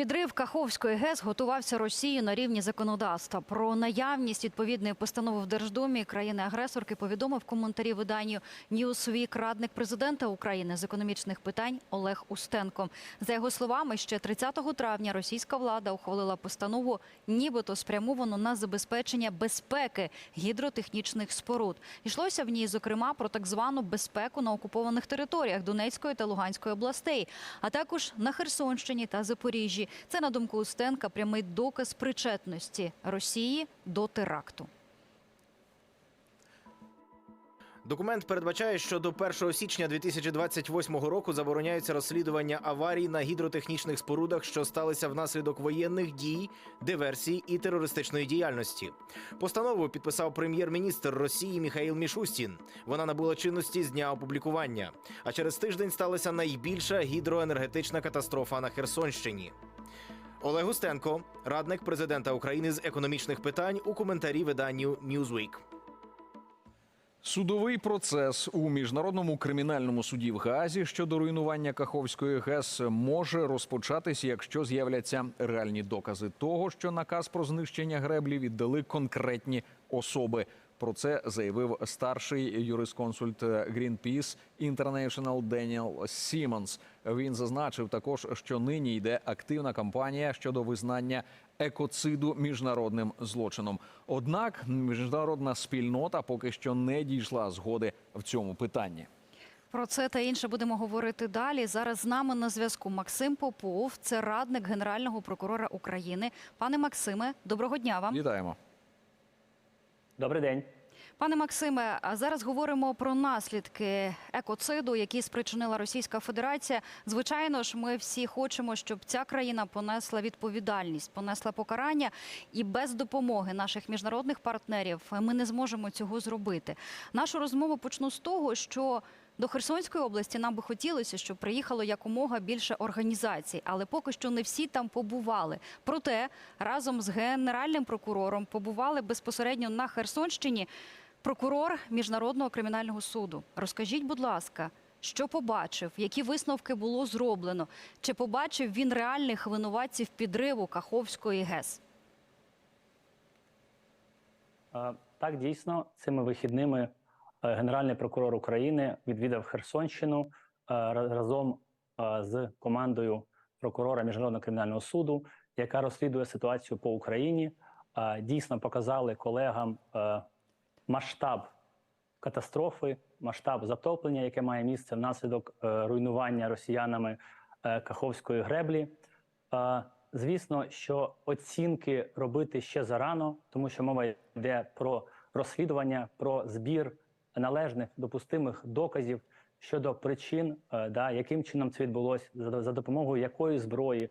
Підрив Каховської ГЕС готувався Росією на рівні законодавства. Про наявність відповідної постанови в Держдумі країни-агресорки повідомив коментарі виданню Newsweek радник президента України з економічних питань Олег Устенко. За його словами, ще 30 травня російська влада ухвалила постанову, нібито спрямовану на забезпечення безпеки гідротехнічних споруд. Йшлося в ній, зокрема, про так звану безпеку на окупованих територіях Донецької та Луганської областей, а також на Херсонщині та Запоріжжі. Це, на думку Устенка, прямий доказ причетності Росії до теракту. Документ передбачає, що до 1 січня 2028 року забороняються розслідування аварій на гідротехнічних спорудах, що сталися внаслідок воєнних дій, диверсій і терористичної діяльності. Постанову підписав прем'єр-міністр Росії Міхаїл Мішустін. Вона набула чинності з дня опублікування. А через тиждень сталася найбільша гідроенергетична катастрофа на Херсонщині. Олег Устенко, радник президента України з економічних питань, у коментарі виданню Newsweek. Судовий процес у міжнародному кримінальному суді в Гаазі щодо руйнування Каховської ГЕС може розпочатись, якщо з'являться реальні докази того, що наказ про знищення греблі віддали конкретні особи. Про це заявив старший юрисконсульт Greenpeace International Деніел Сімонс. Він зазначив також, що нині йде активна кампанія щодо визнання екоциду міжнародним злочином. Однак міжнародна спільнота поки що не дійшла згоди в цьому питанні. Про це та інше будемо говорити далі. Зараз з нами на зв'язку Максим Попов, це радник генерального прокурора України. Пане Максиме, доброго дня вам. Вітаємо. Добрий день. Пане Максиме, зараз говоримо про наслідки екоциду, які спричинила Російська Федерація. Звичайно ж, ми всі хочемо, щоб ця країна понесла відповідальність, понесла покарання, і без допомоги наших міжнародних партнерів ми не зможемо цього зробити. Нашу розмову почну з того, що до Херсонської області нам би хотілося, щоб приїхало якомога більше організацій, але поки що не всі там побували. Проте разом з генеральним прокурором побували безпосередньо на Херсонщині прокурор міжнародного кримінального суду. Розкажіть, будь ласка, що побачив, які висновки було зроблено? Чи побачив він реальних винуватців підриву Каховської ГЕС? Так, дійсно, цими вихідними Генеральний прокурор України відвідав Херсонщину е, разом е, з командою прокурора Міжнародного кримінального суду, яка розслідує ситуацію по Україні. Е, Дійсно показали колегам е, масштаб катастрофи, масштаб затоплення, яке має місце внаслідок е, руйнування росіянами е, Каховської греблі. Е, Звісно, що оцінки робити ще зарано, тому що мова йде про розслідування, про збір належних допустимих доказів щодо причин, е, да, яким чином це відбулося, за, допомогою якої зброї,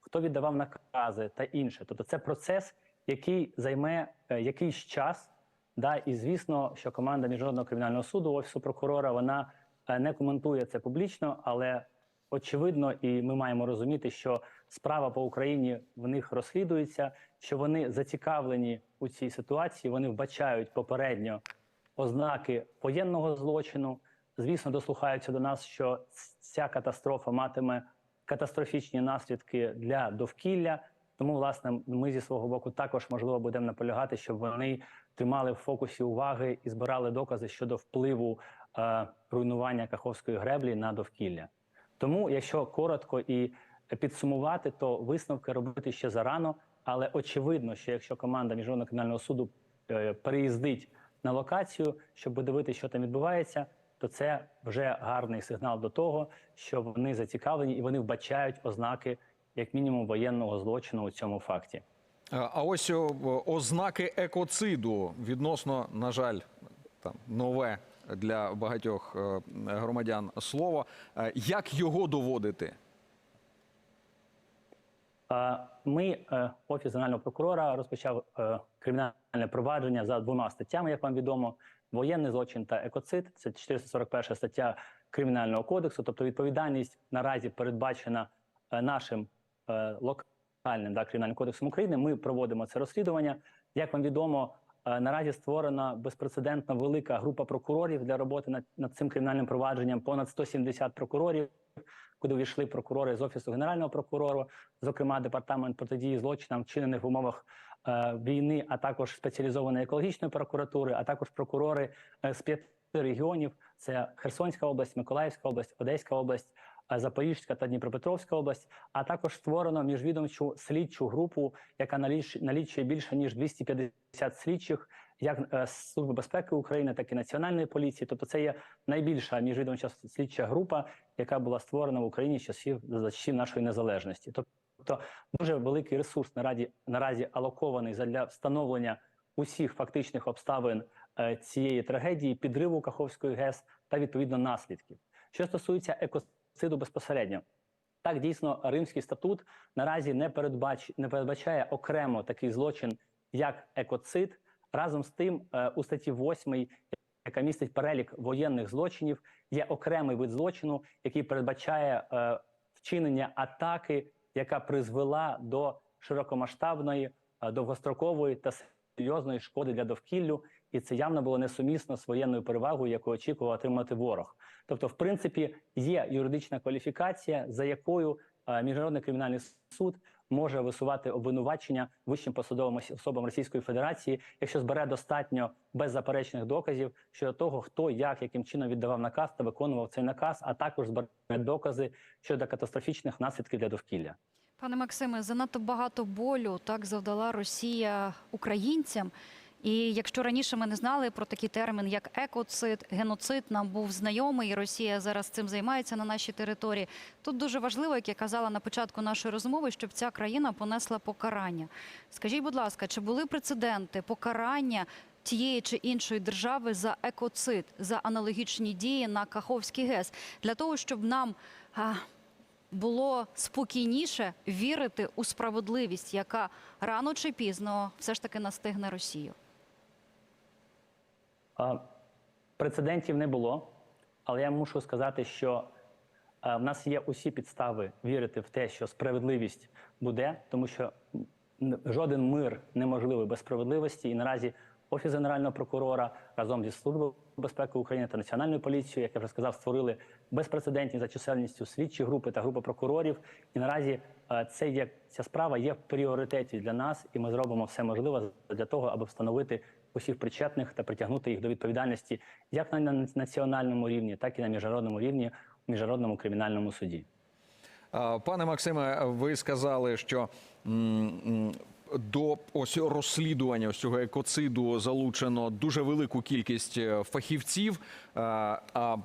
хто віддавав накази та інше. Тобто, це процес, який займе е, якийсь час. Да, і звісно, що команда міжнародного кримінального суду офісу прокурора вона е, не коментує це публічно, але очевидно, і ми маємо розуміти, що справа по Україні в них розслідується, що вони зацікавлені у цій ситуації. Вони вбачають попередньо ознаки воєнного злочину. Звісно, дослухаються до нас, що ця катастрофа матиме катастрофічні наслідки для довкілля. Тому, власне, ми зі свого боку також можливо будемо наполягати, щоб вони тримали в фокусі уваги і збирали докази щодо впливу е, руйнування Каховської греблі на довкілля. Тому, якщо коротко і підсумувати, то висновки робити ще зарано. Але очевидно, що якщо команда міжнародного кримінального суду е, переїздить на локацію, щоб подивитися, що там відбувається, то це вже гарний сигнал до того, що вони зацікавлені і вони вбачають ознаки, як мінімум, воєнного злочину у цьому факті. А ось ознаки екоциду відносно, на жаль, там нове для багатьох е, громадян слово. Е, Як його доводити? Е, Ми, е, офіс генерального прокурора, розпочав е, кримінальне провадження за двома статтями, як вам відомо: воєнний злочин та екоцид. Це 441 стаття кримінального кодексу. Тобто відповідальність наразі передбачена нашим локальним да, кримінальним кодексом України. Ми проводимо це розслідування. Як вам відомо, Наразі створена безпрецедентно велика група прокурорів для роботи над, над цим кримінальним провадженням. Понад 170 прокурорів, куди увійшли прокурори з офісу генерального прокурору, зокрема департамент протидії злочинам, вчинених в умовах е, війни, а також спеціалізованої екологічної прокуратури, а також прокурори е, з п'яти регіонів: це Херсонська область, Миколаївська область, Одеська область. Е, Запорізька та Дніпропетровська область, а також створено міжвідомчу слідчу групу, яка наліч- налічує більше ніж 250 слідчих, як е, Служби безпеки України, так і Національної поліції. Тобто, це є найбільша міжвідомча слідча група, яка була створена в Україні з часів за часів нашої незалежності. Тобто, дуже великий ресурс наразі наразі алокований для встановлення усіх фактичних обставин е, цієї трагедії, підриву Каховської ГЕС та відповідно наслідків. Що стосується екоциду безпосередньо. Так, дійсно, Римський статут наразі не передбач... не передбачає окремо такий злочин, як екоцид. Разом з тим, е, у статті 8, яка містить перелік воєнних злочинів, є окремий вид злочину, який передбачає е, вчинення атаки, яка призвела до широкомасштабної, е, довгострокової та серйозної шкоди для довкіллю, і це явно було несумісно з воєнною перевагою, яку очікував отримати ворог. Тобто, в принципі, є юридична кваліфікація, за якою е, міжнародний кримінальний суд може висувати обвинувачення вищим посадовим особам Російської Федерації, якщо збере достатньо беззаперечних доказів щодо того, хто як яким чином віддавав наказ та виконував цей наказ, а також збере докази щодо катастрофічних наслідків для довкілля. Пане Максиме, занадто багато болю так завдала Росія українцям. І якщо раніше ми не знали про такий термін, як екоцид, геноцид, нам був знайомий, і Росія зараз цим займається на нашій території. Тут дуже важливо, як я казала на початку нашої розмови, щоб ця країна понесла покарання. Скажіть, будь ласка, чи були прецеденти покарання тієї чи іншої держави за екоцид, за аналогічні дії на Каховський ГЕС, для того, щоб нам а, було спокійніше вірити у справедливість, яка рано чи пізно все ж таки настигне Росію. Прецедентів не було, але я мушу сказати, що е, в нас є усі підстави вірити в те, що справедливість буде, тому що жоден мир неможливий без справедливості. І наразі Офіс Генерального прокурора разом зі Службою безпеки України та Національною поліцією, як я вже сказав, створили безпрецедентні за чисельністю слідчі групи та групи прокурорів. І наразі е, це є ця справа є в пріоритеті для нас, і ми зробимо все можливе для того, аби встановити усіх причетних та притягнути їх до відповідальності як на на національному рівні, так і на міжнародному рівні в міжнародному кримінальному суді. Пане Максиме, ви сказали, що до ось розслідування ось цього екоциду залучено дуже велику кількість е, фахівців. А, А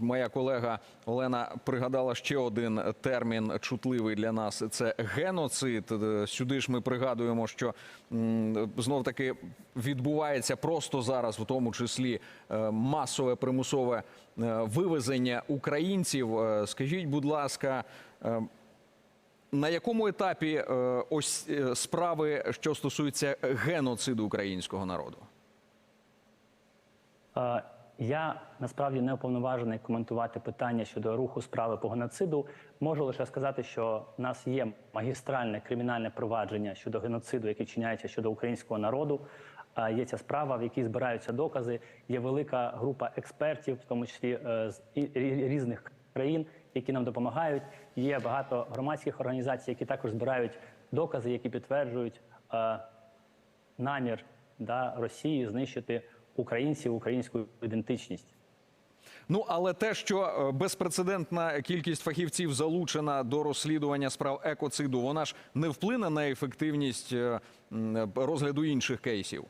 моя колега Олена пригадала ще один термін чутливий для нас: це геноцид. Е, Сюди ж ми пригадуємо, що знов таки відбувається просто зараз, в тому числі е, масове примусове е, вивезення українців. Е, Скажіть, будь ласка. На якому етапі е, ось е, справи, що стосуються геноциду українського народу? Е, Я насправді не уповноважений коментувати питання щодо руху справи по геноциду. Можу лише сказати, що в нас є магістральне кримінальне провадження щодо геноциду, яке вчиняється щодо українського народу. Є ця справа, в якій збираються докази. Є велика група експертів, в тому числі з різних країн, які нам допомагають. Є багато громадських організацій, які також збирають докази, які підтверджують е, намір да, Росії знищити українців, українську ідентичність. Ну але те, що е, безпрецедентна кількість фахівців залучена до розслідування справ екоциду, вона ж не вплине на ефективність е, розгляду інших кейсів.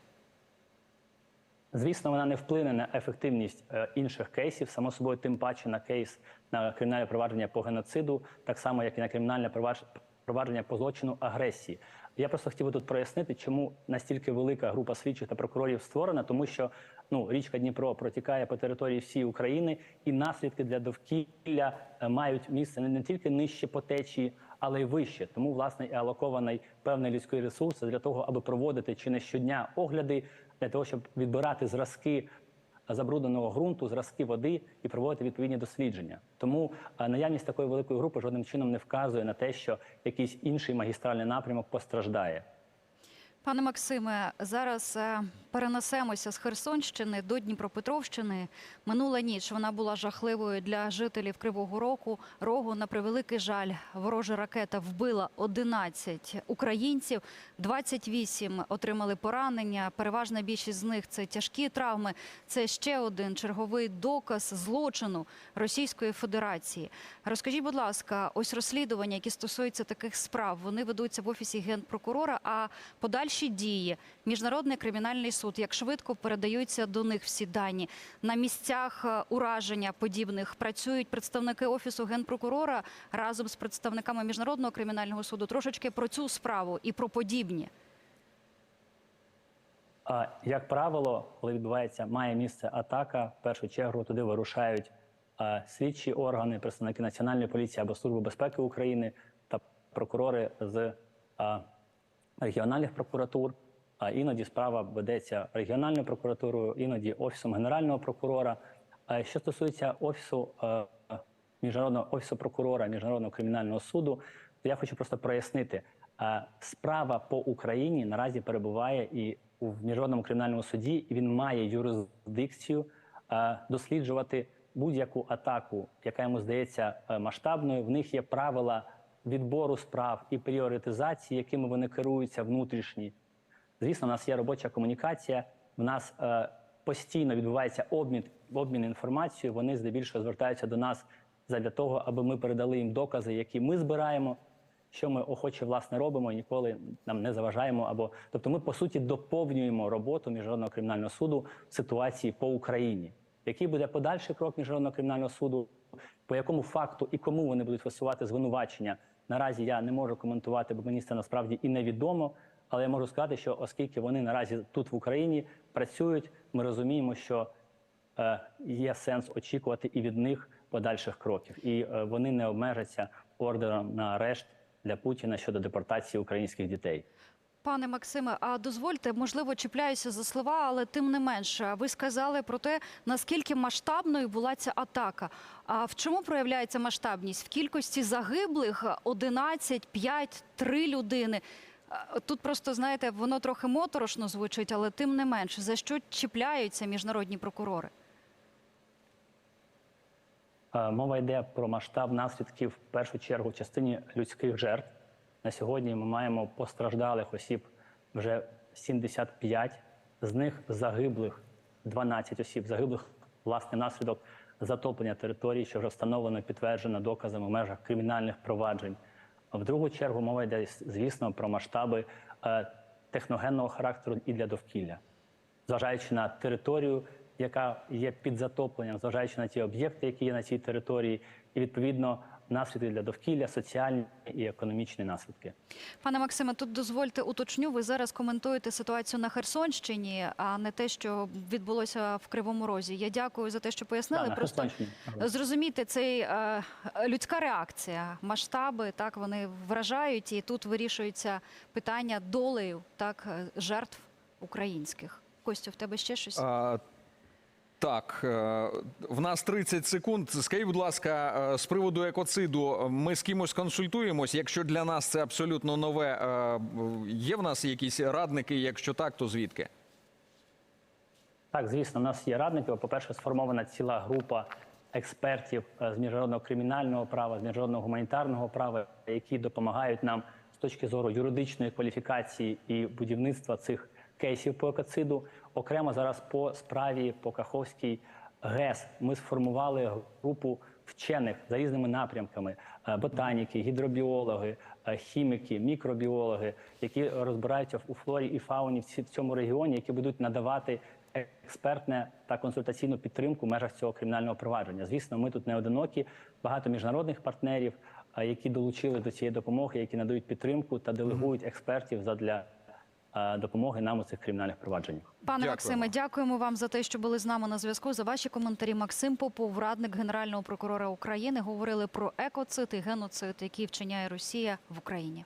Звісно, вона не вплине на ефективність е, інших кейсів, само собою, тим паче на кейс на кримінальне провадження по геноциду, так само як і на кримінальне провадж- провадження по злочину агресії. Я просто хотів би тут прояснити, чому настільки велика група слідчих та прокурорів створена, тому що ну річка Дніпро протікає по території всієї України, і наслідки для довкілля е, мають місце не тільки нижче по течії, але й вище. Тому власне і алокований певний людський ресурс для того, аби проводити чи не щодня огляди, для того, щоб відбирати зразки забрудненого ґрунту, зразки води і проводити відповідні дослідження. Тому е, наявність такої великої групи жодним чином не вказує на те, що якийсь інший магістральний напрямок постраждає. Пане Максиме, зараз е, перенесемося з Херсонщини до Дніпропетровщини. Минула ніч вона була жахливою для жителів Кривого Рогу. Рогу на превеликий жаль, ворожа ракета вбила 11 українців, 28 отримали поранення. Переважна більшість з них це тяжкі травми. Це ще один черговий доказ злочину Російської Федерації. Розкажіть, будь ласка, ось розслідування, які стосуються таких справ, вони ведуться в офісі генпрокурора. А подальші дії міжнародний кримінальний суд, як швидко передаються до них всі дані на місцях е, ураження подібних працюють представники офісу генпрокурора разом з представниками міжнародного кримінального суду. Трошечки про цю справу і про подібні. А, Як правило, коли відбувається має місце атака, в першу чергу туди вирушають слідчі органи, представники Національної поліції або Служби безпеки України та прокурори з регіональних прокуратур. А іноді справа ведеться регіональною прокуратурою, іноді офісом генерального прокурора. Що стосується офісу е, міжнародного офісу прокурора міжнародного кримінального суду, то я хочу просто прояснити. е, Справа по Україні наразі перебуває і у міжнародному кримінальному суді, і він має юрисдикцію е, досліджувати будь-яку атаку, яка йому здається масштабною. В них є правила відбору справ і пріоритизації, якими вони керуються внутрішні. Звісно, у нас є робоча комунікація. В нас е, постійно відбувається обмін обмін інформацією. Вони здебільшого звертаються до нас для того, аби ми передали їм докази, які ми збираємо, що ми охоче власне робимо, і ніколи нам не заважаємо. Або тобто, ми по суті доповнюємо роботу міжнародного кримінального суду в ситуації по Україні. Який буде подальший крок міжнародного кримінального суду? По якому факту і кому вони будуть висувати звинувачення? Наразі я не можу коментувати, бо мені це насправді і невідомо. Але я можу сказати, що оскільки вони наразі тут в Україні працюють, ми розуміємо, що е, є сенс очікувати і від них подальших кроків, і е, вони не обмежаться ордером на арешт для Путіна щодо депортації українських дітей. Пане Максиме, а дозвольте, можливо, чіпляюся за слова, але тим не менше, ви сказали про те, наскільки масштабною була ця атака. А в чому проявляється масштабність? В кількості загиблих 11, 5, 3 людини. Тут просто знаєте, воно трохи моторошно звучить, але тим не менше, за що чіпляються міжнародні прокурори? Е, Мова йде про масштаб наслідків в першу чергу частині людських жертв. На сьогодні ми маємо постраждалих осіб вже 75, з них загиблих 12 осіб, загиблих власне внаслідок затоплення території, що вже встановлено підтверджено доказами в межах кримінальних проваджень. В другу чергу мова йде, звісно, про масштаби е, техногенного характеру і для довкілля зважаючи на територію, яка є під затопленням, зважаючи на ті об'єкти, які є на цій території, і відповідно наслідки для довкілля, соціальні і економічні наслідки. Пане Максиме, тут дозвольте уточню. Ви зараз коментуєте ситуацію на Херсонщині, а не те, що відбулося в Кривому Розі. Я дякую за те, що пояснили. На Просто зрозуміти цей е, людська реакція, масштаби, так вони вражають, і тут вирішується питання долею так е, жертв українських. Костю, в тебе ще щось? А, так, е, в нас 30 секунд. Скажіть, будь ласка, е, з приводу екоциду, ми з кимось консультуємось. Якщо для нас це абсолютно нове, е, є в нас якісь радники? Якщо так, то звідки? Так, звісно, в нас є радники. По-перше, сформована ціла група експертів з міжнародного кримінального права, з міжнародного гуманітарного права, які допомагають нам з точки зору юридичної кваліфікації і будівництва цих кейсів по екоциду. Окремо зараз по справі по Каховській ГЕС ми сформували групу вчених за різними напрямками: е, ботаніки, гідробіологи, е, хіміки, мікробіологи, які розбираються у флорі і фауні в цьому регіоні, які будуть надавати експертне та консультаційну підтримку в межах цього кримінального провадження. Звісно, ми тут не одинокі. Багато міжнародних партнерів, е, які долучили до цієї допомоги, які надають підтримку та делегують експертів задля допомоги нам у цих кримінальних провадженнях. Пане Дякуємо. Максиме, дякуємо вам за те, що були з нами на зв'язку. За ваші коментарі. Максим Попов, радник генерального прокурора України, говорили про екоцид і геноцид, який вчиняє Росія в Україні.